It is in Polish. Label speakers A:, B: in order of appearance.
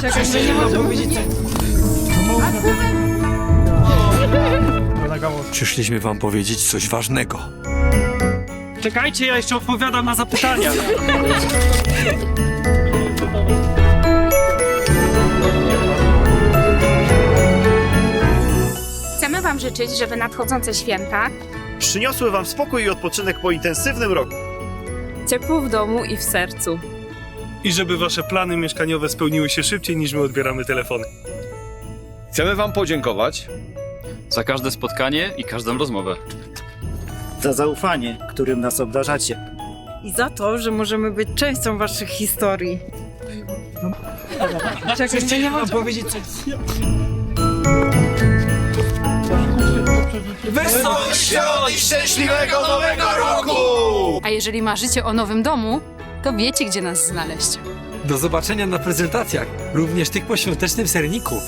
A: Czekaj, że nie mogę powiedzieć.
B: Przyszliśmy wam powiedzieć coś ważnego.
C: Czekajcie, ja jeszcze odpowiadam na zapytania.
D: Chcemy Wam życzyć, żeby nadchodzące święta
E: Przyniosły wam spokój i odpoczynek po intensywnym roku.
A: Ciepło w domu i w sercu.
C: I żeby wasze plany mieszkaniowe spełniły się szybciej niż my odbieramy telefony.
F: Chcemy Wam podziękować
G: Za każde spotkanie i każdą rozmowę.
E: Za zaufanie, którym nas obdarzacie.
A: I za to, że możemy być częścią waszych historii. Czekaj, nie mogę powiedzieć.
B: Wesołych świąt i szczęśliwego nowego roku!
H: A jeżeli marzycie o nowym domu, to wiecie, gdzie nas znaleźć.
B: Do zobaczenia na prezentacjach, również tych po świątecznym serniku.